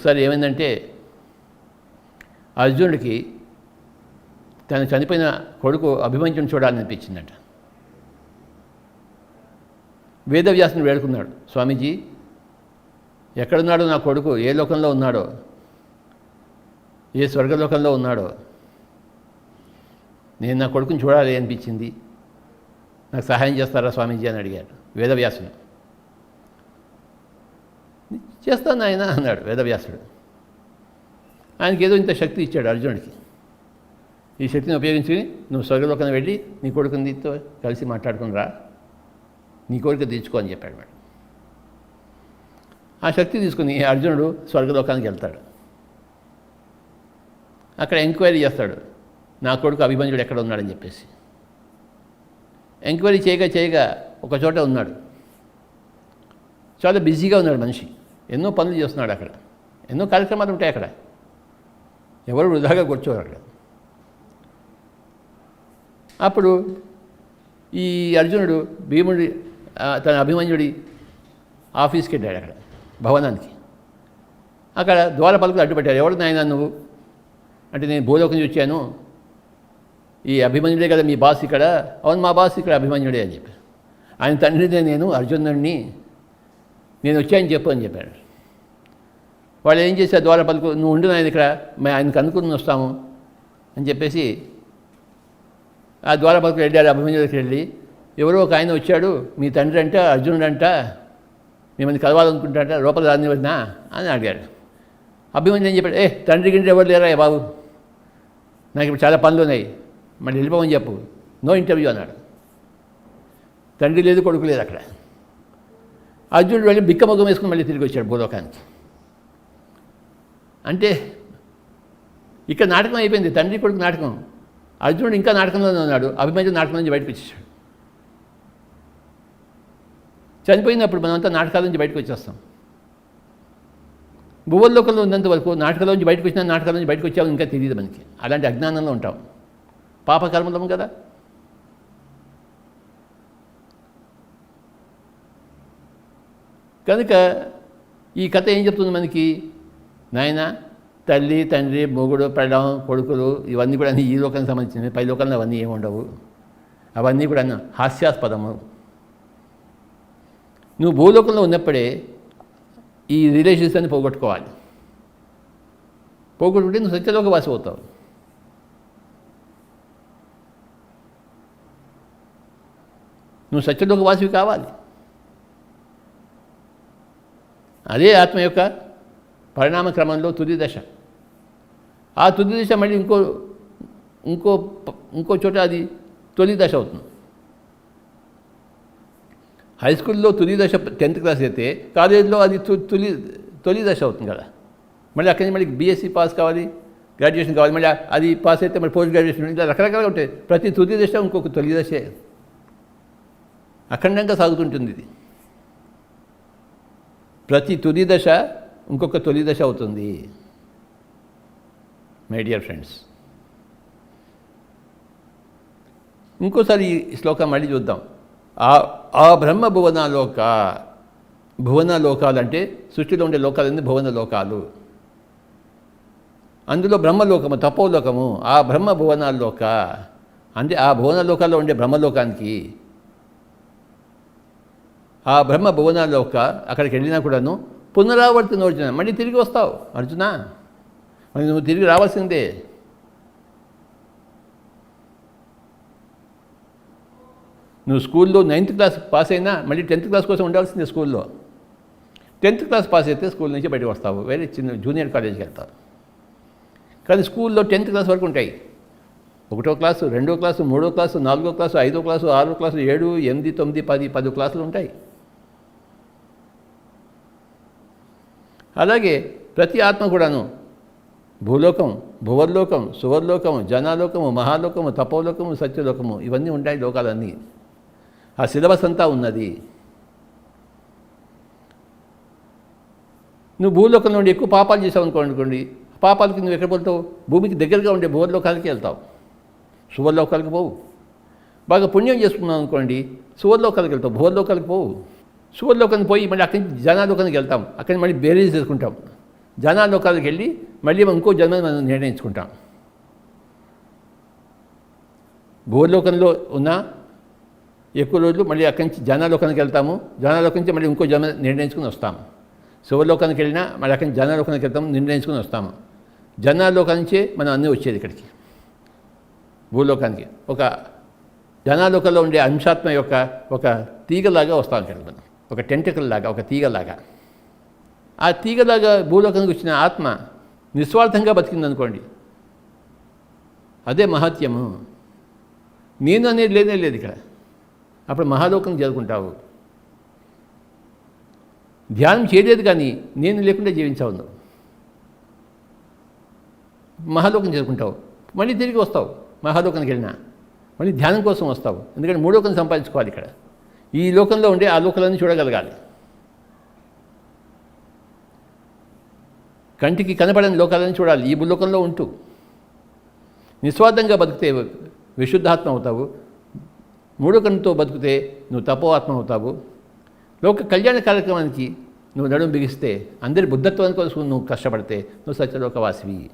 ఒకసారి ఏమైందంటే అర్జునుడికి తను చనిపోయిన కొడుకు అభిమన్యుని చూడాలనిపించిందట. వేదవ్యాసుని వేడుకున్నాడు. స్వామీజీ ఎక్కడున్నాడో నా కొడుకు? ఏ లోకంలో ఉన్నాడో? ఏ స్వర్గలోకంలో ఉన్నాడో? నేను నా కొడుకుని చూడాలి అనిపించింది. నాకు సహాయం చేస్తారా స్వామీజీ? అని అడిగాడు వేదవ్యాసుడు చేస్తాను ఆయన అన్నాడు వేదవ్యాసుడు. ఆయనకి ఏదో ఇంత శక్తి ఇచ్చాడు అర్జునుడికి. ఈ శక్తిని ఉపయోగించి నువ్వు స్వర్గలోకాన్ని వెళ్ళి నీ కొడుకునితో కలిసి మాట్లాడుకుని రా. నీ కోరిక తీర్చుకో అని చెప్పాడు మేడం ఆ శక్తి తీసుకుని అర్జునుడు స్వర్గలోకానికి వెళ్తాడు. అక్కడ ఎంక్వైరీ చేస్తాడు. నా కొడుకు అభిమన్యుడు ఎక్కడ ఉన్నాడని చెప్పేసి. ఎంక్వైరీ చేయగా చేయగా ఒక చోట ఉన్నాడు. చాలా బిజీగా ఉన్నాడు మనిషి. ఎన్నో పనులు చేస్తున్నాడు అక్కడ. ఎన్నో కార్యక్రమాలు ఉంటాయి అక్కడ. ఎవరు వృధాగా కూర్చోరు అక్కడ. అప్పుడు ఈ అర్జునుడు భీముడి తన అభిమన్యుడి ఆఫీస్కి వెళ్ళాడు అక్కడ భవనానికి. అక్కడ ద్వార పలుకులు అడ్డుపెట్టారు. ఎవరు నాయన నువ్వు? అంటే నేను భూలోకం నుంచి వచ్చాను. ఈ అభిమన్యుడే కదా మీ బాస్ ఇక్కడ. అవును మా బాస్ ఇక్కడ అభిమన్యుడే అని చెప్పి ఆయన తండ్రిదే నేను అర్జునుడిని నేను వచ్చాయని చెప్పు అని చెప్పాడు. వాళ్ళు ఏం చేశారు? ద్వారా పలుకు నువ్వు ఉండు నాయన ఇక్కడ మేము ఆయనకు అనుకుని వస్తాము అని చెప్పేసి ఆ ద్వారా పలుకు వెళ్ళాడు అభిమన్యుడికి వెళ్ళి. ఎవరో ఒక ఆయన వచ్చాడు మీ తండ్రి అంట అర్జునుడు అంట మిమ్మల్ని కలవాలనుకుంటాట లోపల రానివద్దా అని అడిగాడు. అభిమన్యుడు ఏం చెప్పాడు? ఏ తండ్రి గిండ్రి ఎవరు లేరా బాబు? నాకు ఇప్పుడు చాలా పనులు ఉన్నాయి. మళ్ళీ వెళ్ళిపోమని చెప్పు. నో ఇంటర్వ్యూ అన్నాడు. తండ్రి లేదు కొడుకు లేదు అక్కడ. అర్జునుడు వెళ్ళి బిక్క వేసుకుని మళ్ళీ తిరిగి వచ్చాడు భూలోకానికి. అంటే ఇక్కడ నాటకం అయిపోయింది తండ్రి కొడుకు నాటకం. అర్జునుడు ఇంకా నాటకంలోనే ఉన్నాడు అభిమన్యు నాటకం నుంచి బయటకు వచ్చేసాడు. చనిపోయినప్పుడు మనమంతా నాటకాల నుంచి బయటకు వచ్చేస్తాం. భువల్లోకంలో ఉన్నంత వరకు నాటకాల నుంచి బయటకు వచ్చినా నాటకాల నుంచి బయటకు వచ్చాము ఇంకా తెలియదు మనకి. అలాంటి అజ్ఞానంలో ఉంటాం. పాపకర్మలం కదా. కనుక ఈ కథ ఏం చెప్తుంది మనకి? నాయన తల్లి తండ్రి మొగుడు పెళ్ళం కొడుకులు ఇవన్నీ కూడా ఈ లోకానికి సంబంధించినవి. పై లోకంలో అవన్నీ ఏమి ఉండవు. అవన్నీ కూడా హాస్యాస్పదము. నువ్వు భూలోకంలో ఉన్నప్పుడే ఈ రిలేషన్స్ అన్ని పోగొట్టుకోవాలి. పోగొట్టుకుంటే నువ్వు సత్యలోక వాసి అవుతావు. నువ్వు సత్యలోక వాసివి కావాలి. అదే ఆత్మ యొక్క పరిణామ క్రమంలో తుది దశ. ఆ తుది దశ మళ్ళీ ఇంకో ఇంకో ఇంకో చోట అది తొలి దశ అవుతుంది. హై స్కూల్లో తొలి దశ టెన్త్ క్లాస్ అయితే కాలేజీలో అది తొలి తొలి దశ అవుతుంది కదా. మళ్ళీ అక్కడి నుంచి మళ్ళీ బీఎస్సీ పాస్ కావాలి గ్రాడ్యుయేషన్ కావాలి మళ్ళీ అది పాస్ అయితే మళ్ళీ పోస్ట్ గ్రాడ్యుయేషన్ ఇలా రకరకాలుగా ఉంటాయి. ప్రతి తొలి దశ ఇంకొక తొలి దశే. అఖండంగా సాగుతుంటుంది ఇది. ప్రతి తొలి దశ ఇంకొక తొలి దశ అవుతుంది. మై డియర్ ఫ్రెండ్స్ ఇంకోసారి ఈ శ్లోకం మళ్ళీ చూద్దాం. ఆ ఆ బ్రహ్మ భువనాలోక భువన లోకాలు అంటే సృష్టిలో ఉండే లోకాలన్నీ భువన లోకాలు. అందులో బ్రహ్మలోకము తపోలోకము ఆ బ్రహ్మ భువనాల్లోక అంటే ఆ భువన లోకాల్లో ఉండే బ్రహ్మలోకానికి ఆ బ్రహ్మ భువనాల్లోక అక్కడికి వెళ్ళినా కూడాను పునరావర్తన అర్జున మళ్ళీ తిరిగి వస్తావు అర్జున? మరి నువ్వు తిరిగి రావాల్సిందే. నువ్వు స్కూల్లో నైన్త్ క్లాస్ పాస్ అయినా మళ్ళీ టెన్త్ క్లాస్ కోసం ఉండాల్సిందే స్కూల్లో. టెన్త్ క్లాస్ పాస్ అయితే స్కూల్ నుంచి బయటకు వస్తావు. వేరే చిన్న జూనియర్ కాలేజీకి వెళ్తావు. కానీ స్కూల్లో టెన్త్ క్లాస్ వరకు ఉంటాయి. ఒకటో క్లాసు రెండో క్లాసు మూడో క్లాసు నాలుగో క్లాసు ఐదో క్లాసు ఆరో క్లాసు ఏడు ఎనిమిది తొమ్మిది పది పది క్లాసులు ఉంటాయి. అలాగే ప్రతి ఆత్మ కూడాను భూలోకం భువర్లోకం సువర్లోకము జనాలోకము మహాలోకము తపోలోకము సత్యలోకము ఇవన్నీ ఉంటాయి లోకాలన్నీ. ఆ సిలబస్ అంతా ఉన్నది. నువ్వు భూలోకం నుండి ఎక్కువ పాపాలు చేసావు అనుకో అనుకోండి పాపాలకి నువ్వు ఎక్కడ పోతావు? భూమికి దగ్గరగా ఉండే భూవర్లోకాలకి వెళ్తావు. సువర్లోకాలకి పోవు. బాగా పుణ్యం చేసుకున్నావు అనుకోండి సువర్లోకాలకి వెళ్తావు భూవర్లోకాలకి పోవు. సువర్లోకానికి పోయి మళ్ళీ అక్కడి నుంచి జనాలోకానికి వెళ్తాం. అక్కడి మళ్ళీ బేరీజ్ చేసుకుంటాం. జనాలోకాలకు వెళ్ళి మళ్ళీ మనం ఇంకో జన్మని మనం నిర్ణయించుకుంటాం. భూలోకంలో ఉన్న ఎక్కువ రోజులు మళ్ళీ అక్కడి నుంచి జనాలోకానికి వెళ్తాము. జనాలోకం నుంచి మళ్ళీ ఇంకో జన్మ నిర్ణయించుకుని వస్తాము శివలోకానికి వెళ్ళినా మళ్ళీ అక్కడి నుంచి జనాలోకానికి వెళ్తాము నిర్ణయించుకుని వస్తాము. జనాలోకం నుంచే మనం అన్నీ వచ్చేది ఇక్కడికి. భూలోకానికి. ఒక జనాలోకంలో ఉండే అంశాత్మ యొక్క ఒక తీగలాగా వస్తాం ఇక్కడికి మనం. ఒక టెంటికల్ లాగా ఒక తీగలాగా. ఆ తీగలాగా భూలోకానికి వచ్చిన ఆత్మ నిస్వార్థంగా బతికిందనుకోండి. అదే మహత్యము. నేను అనేది లేనే లేదు ఇక్కడ. అప్పుడు మహాలోకం చేరుకుంటావు ధ్యానం చేయలేదు కానీ నేను లేకుండా జీవించావు నువ్వు. మహాలోకం చేరుకుంటావు మళ్ళీ తిరిగి వస్తావు. మహాలోకానికి వెళ్ళినా. మళ్ళీ ధ్యానం కోసం వస్తావు. ఎందుకంటే మూడోకం సంపాదించుకోవాలి ఇక్కడ. ఈ లోకంలో ఉండే ఆ లోకాలన్నీ చూడగలగాలి. కంటికి కనబడని లోకాలను చూడాలి. ఈ భూలోకంలో ఉంటూ. నిస్వార్థంగా బతికితే విశుద్ధాత్మ అవుతావు. మూడో కన్నుతో బతికితే నువ్వు తపోఆత్మ అవుతావు. లోక కళ్యాణ కార్యక్రమానికి నువ్వు నడుము బిగిస్తే అందరి బుద్ధత్వానికి కోసం నువ్వు కష్టపడితే నువ్వు సత్యలోకవాసివి.